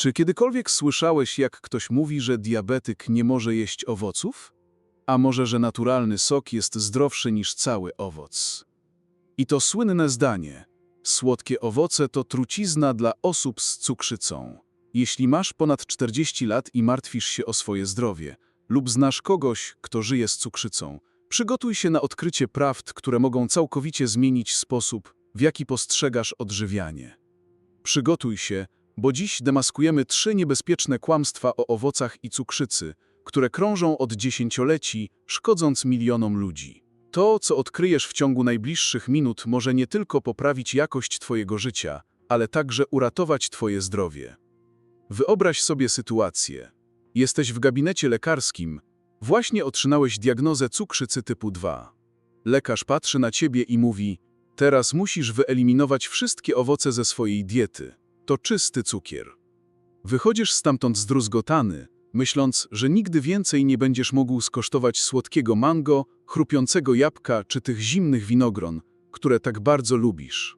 Czy kiedykolwiek słyszałeś, jak ktoś mówi, że diabetyk nie może jeść owoców? A może, że naturalny sok jest zdrowszy niż cały owoc? I to słynne zdanie. Słodkie owoce to trucizna dla osób z cukrzycą. Jeśli masz ponad 40 lat i martwisz się o swoje zdrowie, lub znasz kogoś, kto żyje z cukrzycą, przygotuj się na odkrycie prawd, które mogą całkowicie zmienić sposób, w jaki postrzegasz odżywianie. Przygotuj się, bo dziś demaskujemy trzy niebezpieczne kłamstwa o owocach i cukrzycy, które krążą od dziesięcioleci, szkodząc milionom ludzi. To, co odkryjesz w ciągu najbliższych minut, może nie tylko poprawić jakość Twojego życia, ale także uratować Twoje zdrowie. Wyobraź sobie sytuację. Jesteś w gabinecie lekarskim, właśnie otrzymałeś diagnozę cukrzycy typu 2. Lekarz patrzy na ciebie i mówi: Teraz musisz wyeliminować wszystkie owoce ze swojej diety. To czysty cukier. Wychodzisz stamtąd zdruzgotany, myśląc, że nigdy więcej nie będziesz mógł skosztować słodkiego mango, chrupiącego jabłka czy tych zimnych winogron, które tak bardzo lubisz.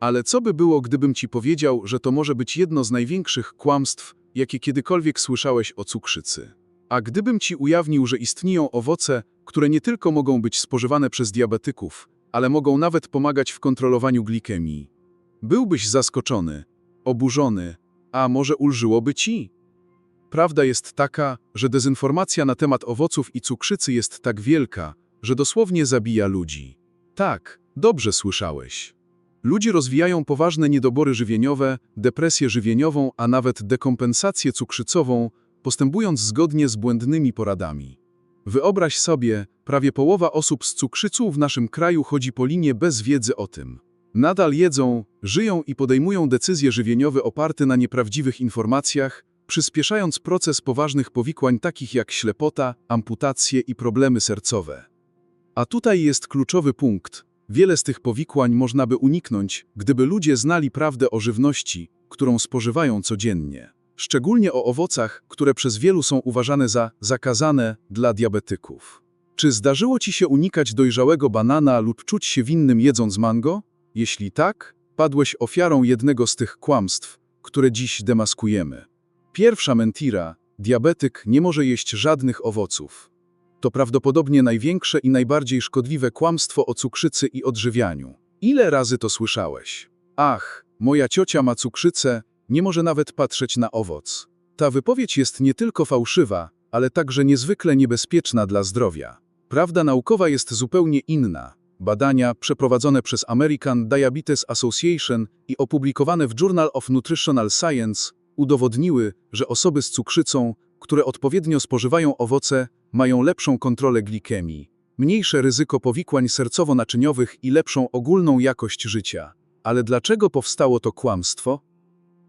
Ale co by było, gdybym ci powiedział, że to może być jedno z największych kłamstw, jakie kiedykolwiek słyszałeś o cukrzycy? A gdybym ci ujawnił, że istnieją owoce, które nie tylko mogą być spożywane przez diabetyków, ale mogą nawet pomagać w kontrolowaniu glikemii? Byłbyś zaskoczony, oburzony, a może ulżyłoby ci? Prawda jest taka, że dezinformacja na temat owoców i cukrzycy jest tak wielka, że dosłownie zabija ludzi. Tak, dobrze słyszałeś. Ludzie rozwijają poważne niedobory żywieniowe, depresję żywieniową, a nawet dekompensację cukrzycową, postępując zgodnie z błędnymi poradami. Wyobraź sobie, prawie połowa osób z cukrzycą w naszym kraju chodzi po linie bez wiedzy o tym. Nadal jedzą, żyją i podejmują decyzje żywieniowe oparte na nieprawdziwych informacjach, przyspieszając proces poważnych powikłań takich jak ślepota, amputacje i problemy sercowe. A tutaj jest kluczowy punkt. Wiele z tych powikłań można by uniknąć, gdyby ludzie znali prawdę o żywności, którą spożywają codziennie. Szczególnie o owocach, które przez wielu są uważane za zakazane dla diabetyków. Czy zdarzyło ci się unikać dojrzałego banana lub czuć się winnym jedząc mango? Jeśli tak, padłeś ofiarą jednego z tych kłamstw, które dziś demaskujemy. Pierwsza mentira, diabetyk nie może jeść żadnych owoców. To prawdopodobnie największe i najbardziej szkodliwe kłamstwo o cukrzycy i odżywianiu. Ile razy to słyszałeś? Ach, moja ciocia ma cukrzycę, nie może nawet patrzeć na owoc. Ta wypowiedź jest nie tylko fałszywa, ale także niezwykle niebezpieczna dla zdrowia. Prawda naukowa jest zupełnie inna. Badania przeprowadzone przez American Diabetes Association i opublikowane w Journal of Nutritional Science udowodniły, że osoby z cukrzycą, które odpowiednio spożywają owoce, mają lepszą kontrolę glikemii, mniejsze ryzyko powikłań sercowo-naczyniowych i lepszą ogólną jakość życia. Ale dlaczego powstało to kłamstwo?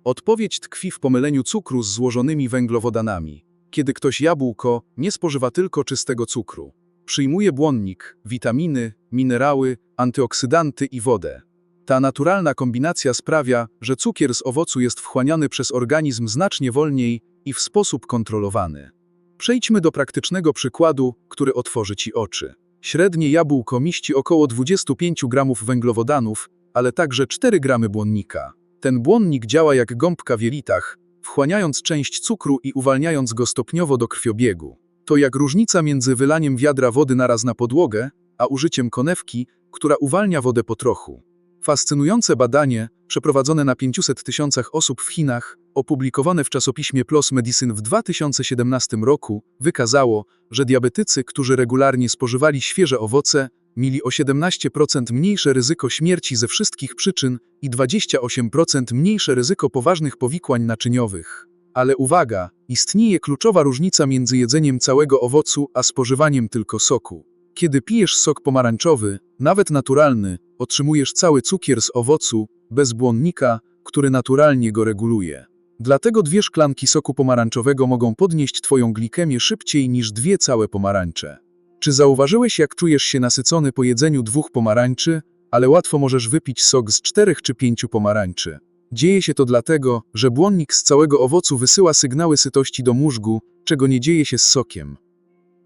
Odpowiedź tkwi w pomyleniu cukru z złożonymi węglowodanami. Kiedy ktoś jabłko nie spożywa tylko czystego cukru. Przyjmuje błonnik, witaminy, minerały, antyoksydanty i wodę. Ta naturalna kombinacja sprawia, że cukier z owocu jest wchłaniany przez organizm znacznie wolniej i w sposób kontrolowany. Przejdźmy do praktycznego przykładu, który otworzy Ci oczy. Średnie jabłko mieści około 25 gramów węglowodanów, ale także 4 gramy błonnika. Ten błonnik działa jak gąbka w jelitach, wchłaniając część cukru i uwalniając go stopniowo do krwiobiegu. To jak różnica między wylaniem wiadra wody naraz na podłogę, a użyciem konewki, która uwalnia wodę po trochu. Fascynujące badanie, przeprowadzone na 500 tysiącach osób w Chinach, opublikowane w czasopiśmie PLOS Medicine w 2017 roku, wykazało, że diabetycy, którzy regularnie spożywali świeże owoce, mieli o 17% mniejsze ryzyko śmierci ze wszystkich przyczyn i 28% mniejsze ryzyko poważnych powikłań naczyniowych. Ale uwaga, istnieje kluczowa różnica między jedzeniem całego owocu a spożywaniem tylko soku. Kiedy pijesz sok pomarańczowy, nawet naturalny, otrzymujesz cały cukier z owocu, bez błonnika, który naturalnie go reguluje. Dlatego dwie szklanki soku pomarańczowego mogą podnieść twoją glikemię szybciej niż dwie całe pomarańcze. Czy zauważyłeś, jak czujesz się nasycony po jedzeniu dwóch pomarańczy, ale łatwo możesz wypić sok z czterech czy pięciu pomarańczy? Dzieje się to dlatego, że błonnik z całego owocu wysyła sygnały sytości do mózgu, czego nie dzieje się z sokiem.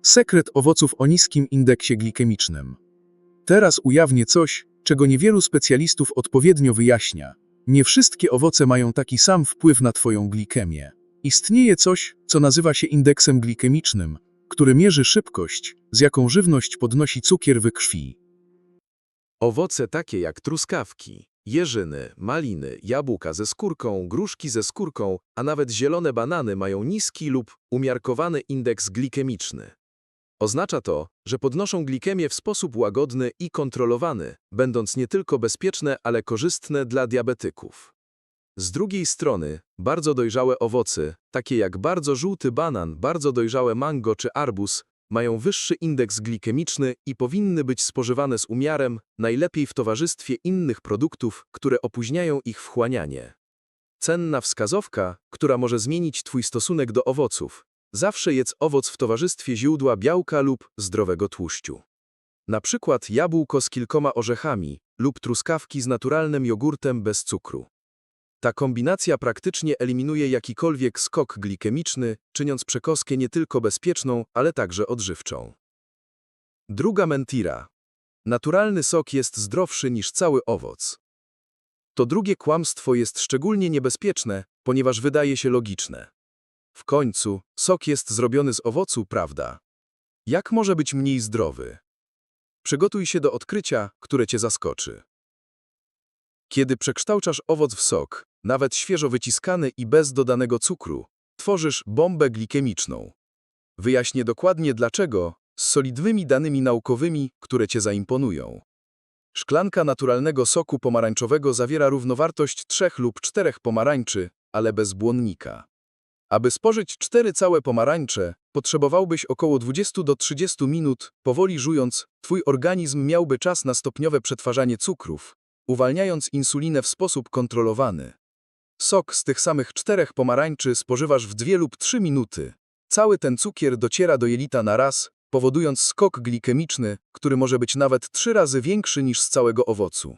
Sekret owoców o niskim indeksie glikemicznym. Teraz ujawnię coś, czego niewielu specjalistów odpowiednio wyjaśnia. Nie wszystkie owoce mają taki sam wpływ na Twoją glikemię. Istnieje coś, co nazywa się indeksem glikemicznym, który mierzy szybkość, z jaką żywność podnosi cukier we krwi. Owoce takie jak truskawki, jeżyny, maliny, jabłka ze skórką, gruszki ze skórką, a nawet zielone banany mają niski lub umiarkowany indeks glikemiczny. Oznacza to, że podnoszą glikemię w sposób łagodny i kontrolowany, będąc nie tylko bezpieczne, ale korzystne dla diabetyków. Z drugiej strony, bardzo dojrzałe owoce, takie jak bardzo żółty banan, bardzo dojrzałe mango czy arbuz, mają wyższy indeks glikemiczny i powinny być spożywane z umiarem, najlepiej w towarzystwie innych produktów, które opóźniają ich wchłanianie. Cenna wskazówka, która może zmienić Twój stosunek do owoców. Zawsze jedz owoc w towarzystwie źródła białka lub zdrowego tłuszczu. Na przykład jabłko z kilkoma orzechami lub truskawki z naturalnym jogurtem bez cukru. Ta kombinacja praktycznie eliminuje jakikolwiek skok glikemiczny, czyniąc przekąskę nie tylko bezpieczną, ale także odżywczą. Druga mentira. Naturalny sok jest zdrowszy niż cały owoc. To drugie kłamstwo jest szczególnie niebezpieczne, ponieważ wydaje się logiczne. W końcu, sok jest zrobiony z owocu, prawda? Jak może być mniej zdrowy? Przygotuj się do odkrycia, które cię zaskoczy. Kiedy przekształcasz owoc w sok, nawet świeżo wyciskany i bez dodanego cukru, tworzysz bombę glikemiczną. Wyjaśnię dokładnie dlaczego, z solidnymi danymi naukowymi, które cię zaimponują. Szklanka naturalnego soku pomarańczowego zawiera równowartość trzech lub czterech pomarańczy, ale bez błonnika. Aby spożyć cztery całe pomarańcze, potrzebowałbyś około 20 do 30 minut, powoli żując, twój organizm miałby czas na stopniowe przetwarzanie cukrów, uwalniając insulinę w sposób kontrolowany. Sok z tych samych czterech pomarańczy spożywasz w dwie lub trzy minuty. Cały ten cukier dociera do jelita na raz, powodując skok glikemiczny, który może być nawet trzy razy większy niż z całego owocu.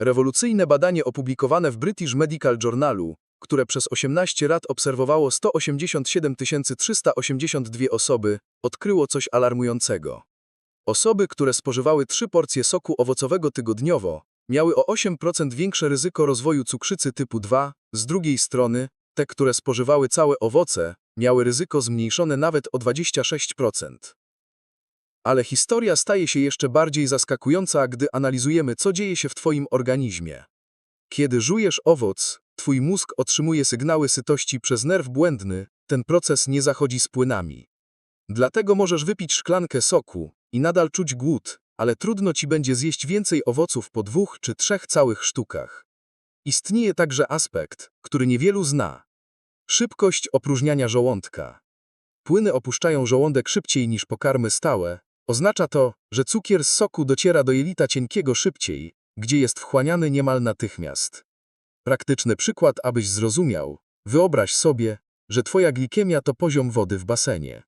Rewolucyjne badanie opublikowane w British Medical Journalu, które przez 18 lat obserwowało 187 382 osoby, odkryło coś alarmującego. Osoby, które spożywały trzy porcje soku owocowego tygodniowo, miały o 8% większe ryzyko rozwoju cukrzycy typu 2, z drugiej strony, te, które spożywały całe owoce, miały ryzyko zmniejszone nawet o 26%. Ale historia staje się jeszcze bardziej zaskakująca, gdy analizujemy, co dzieje się w Twoim organizmie. Kiedy żujesz owoc, Twój mózg otrzymuje sygnały sytości przez nerw błędny, ten proces nie zachodzi z płynami. Dlatego możesz wypić szklankę soku i nadal czuć głód, ale trudno ci będzie zjeść więcej owoców po dwóch czy trzech całych sztukach. Istnieje także aspekt, który niewielu zna. Szybkość opróżniania żołądka. Płyny opuszczają żołądek szybciej niż pokarmy stałe. Oznacza to, że cukier z soku dociera do jelita cienkiego szybciej, gdzie jest wchłaniany niemal natychmiast. Praktyczny przykład, abyś zrozumiał. Wyobraź sobie, że twoja glikemia to poziom wody w basenie.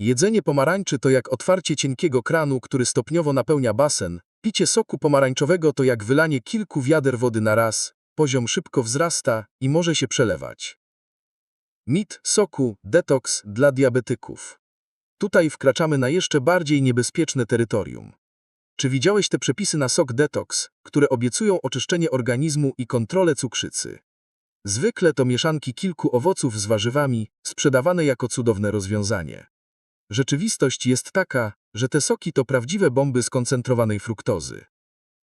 Jedzenie pomarańczy to jak otwarcie cienkiego kranu, który stopniowo napełnia basen. Picie soku pomarańczowego to jak wylanie kilku wiader wody na raz. Poziom szybko wzrasta i może się przelewać. Mit soku detoks dla diabetyków. Tutaj wkraczamy na jeszcze bardziej niebezpieczne terytorium. Czy widziałeś te przepisy na sok detoks, które obiecują oczyszczenie organizmu i kontrolę cukrzycy? Zwykle to mieszanki kilku owoców z warzywami, sprzedawane jako cudowne rozwiązanie. Rzeczywistość jest taka, że te soki to prawdziwe bomby skoncentrowanej fruktozy.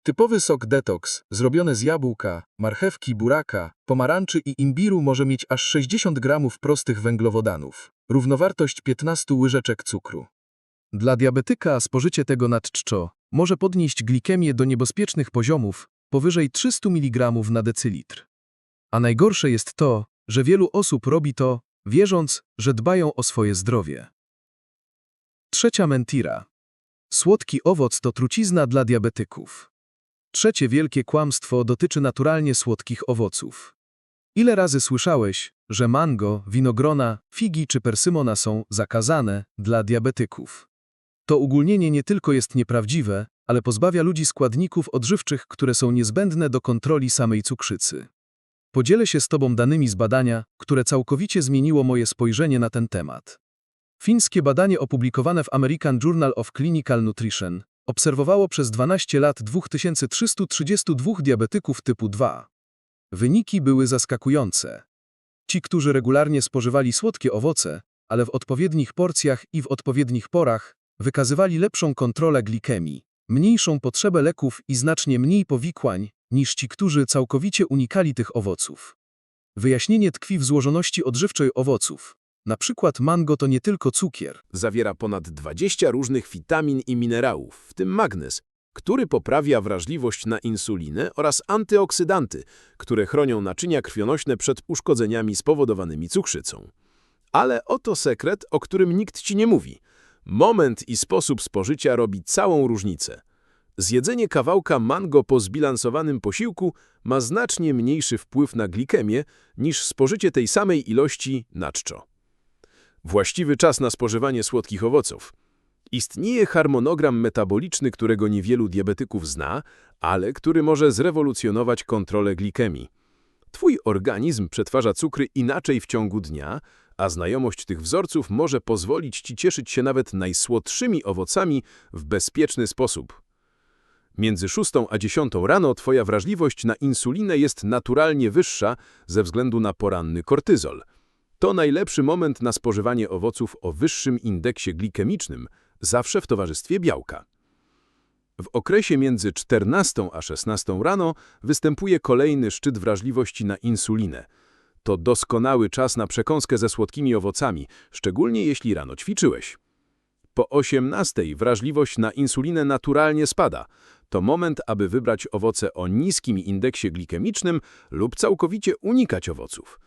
Typowy sok detoks, zrobiony z jabłka, marchewki, buraka, pomarańczy i imbiru może mieć aż 60 gramów prostych węglowodanów, równowartość 15 łyżeczek cukru. Dla diabetyka spożycie tego nadczczo może podnieść glikemię do niebezpiecznych poziomów powyżej 300 mg na decylitr. A najgorsze jest to, że wielu osób robi to, wierząc, że dbają o swoje zdrowie. Trzecia mentira. Słodki owoc to trucizna dla diabetyków. Trzecie wielkie kłamstwo dotyczy naturalnie słodkich owoców. Ile razy słyszałeś, że mango, winogrona, figi czy persymona są zakazane dla diabetyków? To ugólnienie nie tylko jest nieprawdziwe, ale pozbawia ludzi składników odżywczych, które są niezbędne do kontroli samej cukrzycy. Podzielę się z Tobą danymi z badania, które całkowicie zmieniło moje spojrzenie na ten temat. Fińskie badanie opublikowane w American Journal of Clinical Nutrition obserwowało przez 12 lat 2332 diabetyków typu 2. Wyniki były zaskakujące. Ci, którzy regularnie spożywali słodkie owoce, ale w odpowiednich porcjach i w odpowiednich porach, wykazywali lepszą kontrolę glikemii, mniejszą potrzebę leków i znacznie mniej powikłań niż ci, którzy całkowicie unikali tych owoców. Wyjaśnienie tkwi w złożoności odżywczej owoców. Na przykład mango to nie tylko cukier. Zawiera ponad 20 różnych witamin i minerałów, w tym magnez, który poprawia wrażliwość na insulinę oraz antyoksydanty, które chronią naczynia krwionośne przed uszkodzeniami spowodowanymi cukrzycą. Ale oto sekret, o którym nikt ci nie mówi. Moment i sposób spożycia robi całą różnicę. Zjedzenie kawałka mango po zbilansowanym posiłku ma znacznie mniejszy wpływ na glikemię niż spożycie tej samej ilości na czczo. Właściwy czas na spożywanie słodkich owoców. Istnieje harmonogram metaboliczny, którego niewielu diabetyków zna, ale który może zrewolucjonować kontrolę glikemii. Twój organizm przetwarza cukry inaczej w ciągu dnia, a znajomość tych wzorców może pozwolić ci cieszyć się nawet najsłodszymi owocami w bezpieczny sposób. Między 6 a 10 rano twoja wrażliwość na insulinę jest naturalnie wyższa ze względu na poranny kortyzol. To najlepszy moment na spożywanie owoców o wyższym indeksie glikemicznym, zawsze w towarzystwie białka. W okresie między 14 a 16 rano występuje kolejny szczyt wrażliwości na insulinę. To doskonały czas na przekąskę ze słodkimi owocami, szczególnie jeśli rano ćwiczyłeś. Po 18 wrażliwość na insulinę naturalnie spada. To moment, aby wybrać owoce o niskim indeksie glikemicznym lub całkowicie unikać owoców.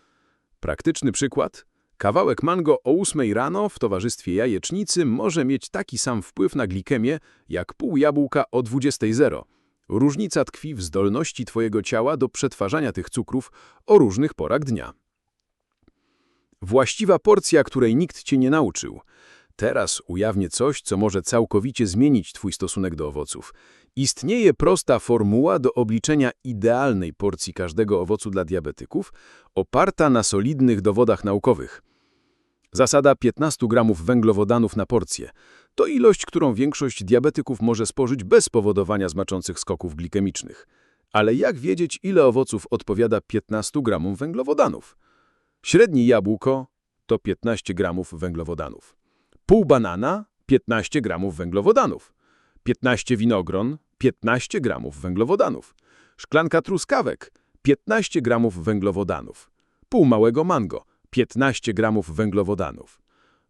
Praktyczny przykład. Kawałek mango o 8 rano w towarzystwie jajecznicy może mieć taki sam wpływ na glikemię jak pół jabłka o 20.00. Różnica tkwi w zdolności Twojego ciała do przetwarzania tych cukrów o różnych porach dnia. Właściwa porcja, której nikt Cię nie nauczył. Teraz ujawnię coś, co może całkowicie zmienić Twój stosunek do owoców. Istnieje prosta formuła do obliczenia idealnej porcji każdego owocu dla diabetyków, oparta na solidnych dowodach naukowych. Zasada 15 gramów węglowodanów na porcję to ilość, którą większość diabetyków może spożyć bez powodowania znaczących skoków glikemicznych. Ale jak wiedzieć, ile owoców odpowiada 15 gramom węglowodanów? Średnie jabłko to 15 gramów węglowodanów. Pół banana 15 gramów węglowodanów. 15 winogron 15 gramów węglowodanów. Szklanka truskawek 15 gramów węglowodanów. Pół małego mango 15 gramów węglowodanów.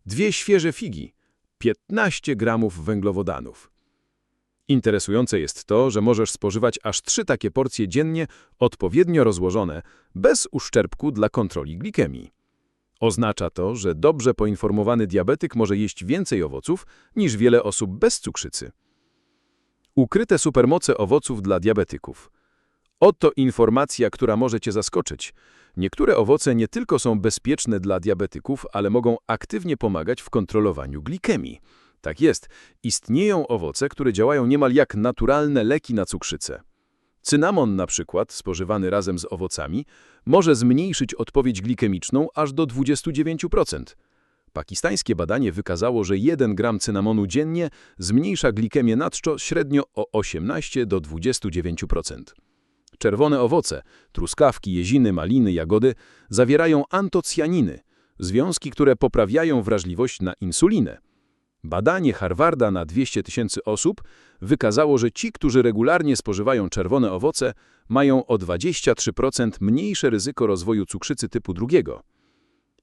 Dwie świeże figi 15 gramów węglowodanów. Interesujące jest to, że możesz spożywać aż trzy takie porcje dziennie, odpowiednio rozłożone, bez uszczerbku dla kontroli glikemii. Oznacza to, że dobrze poinformowany diabetyk może jeść więcej owoców niż wiele osób bez cukrzycy. Ukryte supermoce owoców dla diabetyków. Oto informacja, która może Cię zaskoczyć. Niektóre owoce nie tylko są bezpieczne dla diabetyków, ale mogą aktywnie pomagać w kontrolowaniu glikemii. Tak jest, istnieją owoce, które działają niemal jak naturalne leki na cukrzycę. Cynamon na przykład, spożywany razem z owocami, może zmniejszyć odpowiedź glikemiczną aż do 29%. Pakistańskie badanie wykazało, że 1 gram cynamonu dziennie zmniejsza glikemię na czczo średnio o 18 do 29%. Czerwone owoce, truskawki, jeziny, maliny, jagody zawierają antocjaniny, związki, które poprawiają wrażliwość na insulinę. Badanie Harvarda na 200 tysięcy osób wykazało, że ci, którzy regularnie spożywają czerwone owoce, mają o 23% mniejsze ryzyko rozwoju cukrzycy typu drugiego.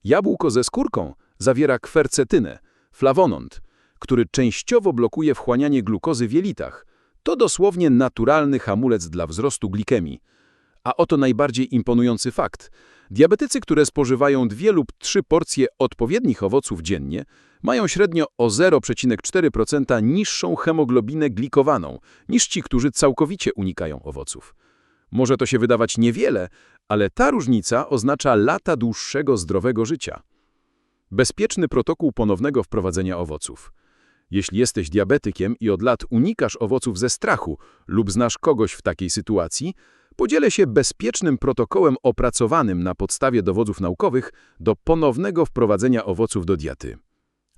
Jabłko ze skórką zawiera kwercetynę, flawonond, który częściowo blokuje wchłanianie glukozy w jelitach. To dosłownie naturalny hamulec dla wzrostu glikemii. A oto najbardziej imponujący fakt. Diabetycy, które spożywają dwie lub trzy porcje odpowiednich owoców dziennie, mają średnio o 0,4% niższą hemoglobinę glikowaną niż ci, którzy całkowicie unikają owoców. Może to się wydawać niewiele, ale ta różnica oznacza lata dłuższego zdrowego życia. Bezpieczny protokół ponownego wprowadzenia owoców. Jeśli jesteś diabetykiem i od lat unikasz owoców ze strachu lub znasz kogoś w takiej sytuacji, podzielę się bezpiecznym protokołem opracowanym na podstawie dowodów naukowych do ponownego wprowadzenia owoców do diety.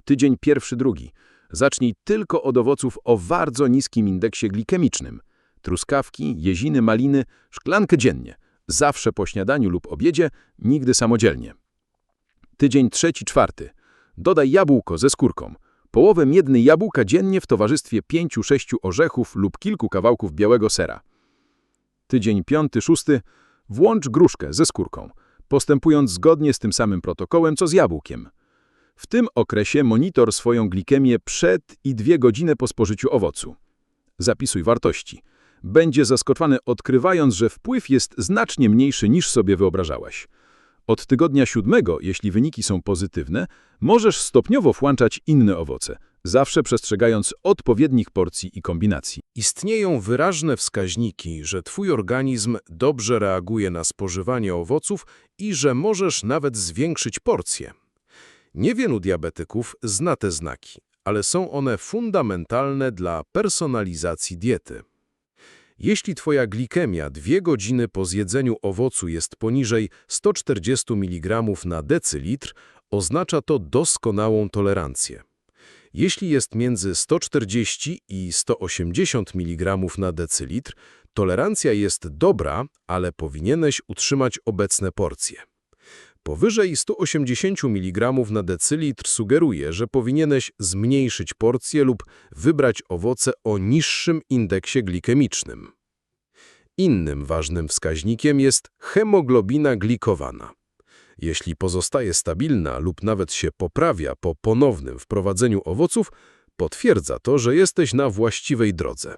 Tydzień pierwszy-drugi. Zacznij tylko od owoców o bardzo niskim indeksie glikemicznym. Truskawki, jeziny, maliny, szklankę dziennie. Zawsze po śniadaniu lub obiedzie, nigdy samodzielnie. Tydzień trzeci, czwarty. Dodaj jabłko ze skórką. Połowę miedny jabłka dziennie w towarzystwie pięciu, sześciu orzechów lub kilku kawałków białego sera. Tydzień piąty, szósty. Włącz gruszkę ze skórką, postępując zgodnie z tym samym protokołem, co z jabłkiem. W tym okresie monitor swoją glikemię przed i dwie godziny po spożyciu owocu. Zapisuj wartości. Będzie zaskoczony odkrywając, że wpływ jest znacznie mniejszy niż sobie wyobrażałeś. Od tygodnia siódmego, jeśli wyniki są pozytywne, możesz stopniowo włączać inne owoce, zawsze przestrzegając odpowiednich porcji i kombinacji. Istnieją wyraźne wskaźniki, że Twój organizm dobrze reaguje na spożywanie owoców i że możesz nawet zwiększyć porcję. Niewielu diabetyków zna te znaki, ale są one fundamentalne dla personalizacji diety. Jeśli Twoja glikemia dwie godziny po zjedzeniu owocu jest poniżej 140 mg na decylitr, oznacza to doskonałą tolerancję. Jeśli jest między 140 i 180 mg na decylitr, tolerancja jest dobra, ale powinieneś utrzymać obecne porcje. Powyżej 180 mg na decylitr sugeruje, że powinieneś zmniejszyć porcję lub wybrać owoce o niższym indeksie glikemicznym. Innym ważnym wskaźnikiem jest hemoglobina glikowana. Jeśli pozostaje stabilna lub nawet się poprawia po ponownym wprowadzeniu owoców, potwierdza to, że jesteś na właściwej drodze.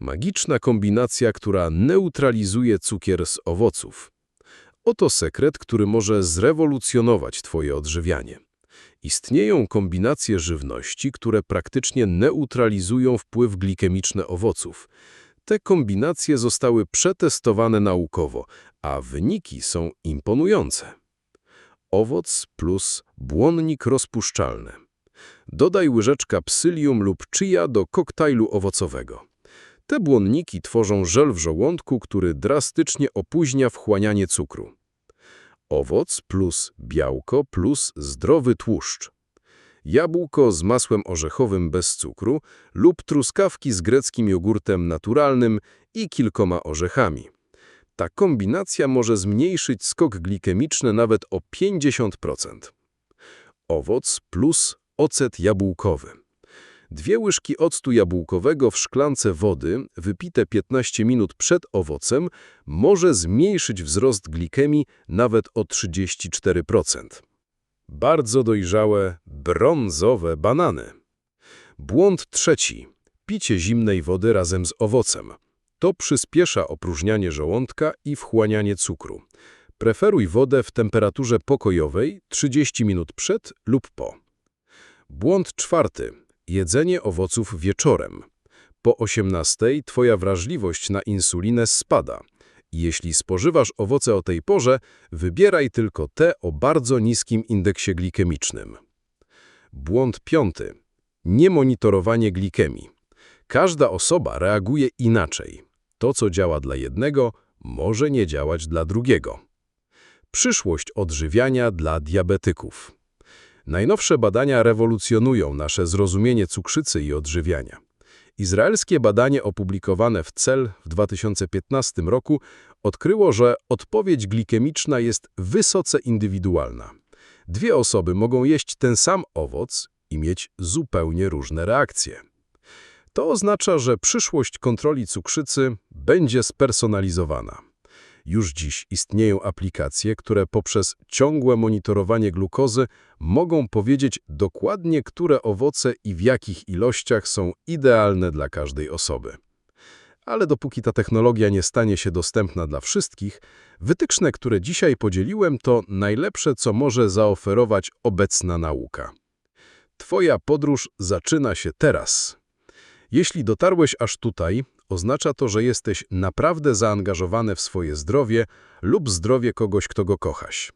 Magiczna kombinacja, która neutralizuje cukier z owoców. Oto sekret, który może zrewolucjonować Twoje odżywianie. Istnieją kombinacje żywności, które praktycznie neutralizują wpływ glikemiczny owoców. Te kombinacje zostały przetestowane naukowo, a wyniki są imponujące. Owoc plus błonnik rozpuszczalny. Dodaj łyżeczka psyllium lub chia do koktajlu owocowego. Te błonniki tworzą żel w żołądku, który drastycznie opóźnia wchłanianie cukru. Owoc plus białko plus zdrowy tłuszcz. Jabłko z masłem orzechowym bez cukru lub truskawki z greckim jogurtem naturalnym i kilkoma orzechami. Ta kombinacja może zmniejszyć skok glikemiczny nawet o 50%. Owoc plus ocet jabłkowy. Dwie łyżki octu jabłkowego w szklance wody, wypite 15 minut przed owocem, może zmniejszyć wzrost glikemii nawet o 34%. Bardzo dojrzałe, brązowe banany. Błąd trzeci. Picie zimnej wody razem z owocem. To przyspiesza opróżnianie żołądka i wchłanianie cukru. Preferuj wodę w temperaturze pokojowej 30 minut przed lub po. Błąd czwarty. Jedzenie owoców wieczorem. Po 18 Twoja wrażliwość na insulinę spada. Jeśli spożywasz owoce o tej porze, wybieraj tylko te o bardzo niskim indeksie glikemicznym. Błąd piąty. Niemonitorowanie glikemii. Każda osoba reaguje inaczej. To, co działa dla jednego, może nie działać dla drugiego. Przyszłość odżywiania dla diabetyków. Najnowsze badania rewolucjonują nasze zrozumienie cukrzycy i odżywiania. Izraelskie badanie opublikowane w CEL w 2015 roku odkryło, że odpowiedź glikemiczna jest wysoce indywidualna. Dwie osoby mogą jeść ten sam owoc i mieć zupełnie różne reakcje. To oznacza, że przyszłość kontroli cukrzycy będzie spersonalizowana. Już dziś istnieją aplikacje, które poprzez ciągłe monitorowanie glukozy mogą powiedzieć dokładnie, które owoce i w jakich ilościach są idealne dla każdej osoby. Ale dopóki ta technologia nie stanie się dostępna dla wszystkich, wytyczne, które dzisiaj podzieliłem, to najlepsze, co może zaoferować obecna nauka. Twoja podróż zaczyna się teraz. Jeśli dotarłeś aż tutaj, oznacza to, że jesteś naprawdę zaangażowany w swoje zdrowie lub zdrowie kogoś, kto go kochasz.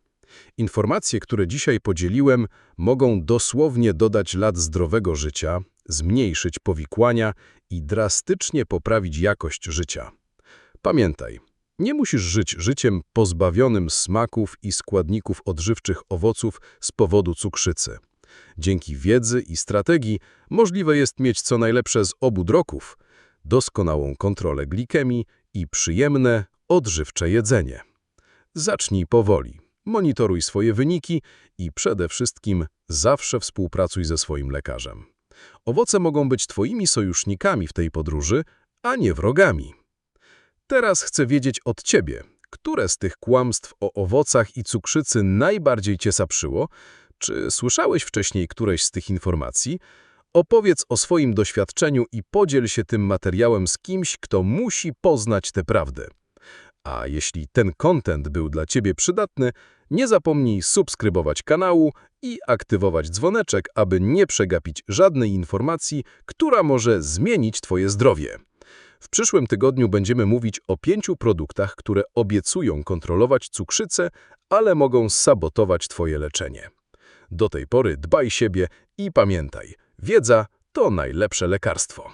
Informacje, które dzisiaj podzieliłem, mogą dosłownie dodać lat zdrowego życia, zmniejszyć powikłania i drastycznie poprawić jakość życia. Pamiętaj, nie musisz żyć życiem pozbawionym smaków i składników odżywczych owoców z powodu cukrzycy. Dzięki wiedzy i strategii możliwe jest mieć co najlepsze z obu droków – doskonałą kontrolę glikemii i przyjemne, odżywcze jedzenie. Zacznij powoli, monitoruj swoje wyniki i przede wszystkim zawsze współpracuj ze swoim lekarzem. Owoce mogą być Twoimi sojusznikami w tej podróży, a nie wrogami. Teraz chcę wiedzieć od Ciebie, które z tych kłamstw o owocach i cukrzycy najbardziej Cię saprzyło? Czy słyszałeś wcześniej któreś z tych informacji? Opowiedz o swoim doświadczeniu i podziel się tym materiałem z kimś, kto musi poznać tę prawdę. A jeśli ten content był dla Ciebie przydatny, nie zapomnij subskrybować kanału i aktywować dzwoneczek, aby nie przegapić żadnej informacji, która może zmienić Twoje zdrowie. W przyszłym tygodniu będziemy mówić o pięciu produktach, które obiecują kontrolować cukrzycę, ale mogą sabotować Twoje leczenie. Do tej pory dbaj siebie i pamiętaj, wiedza to najlepsze lekarstwo.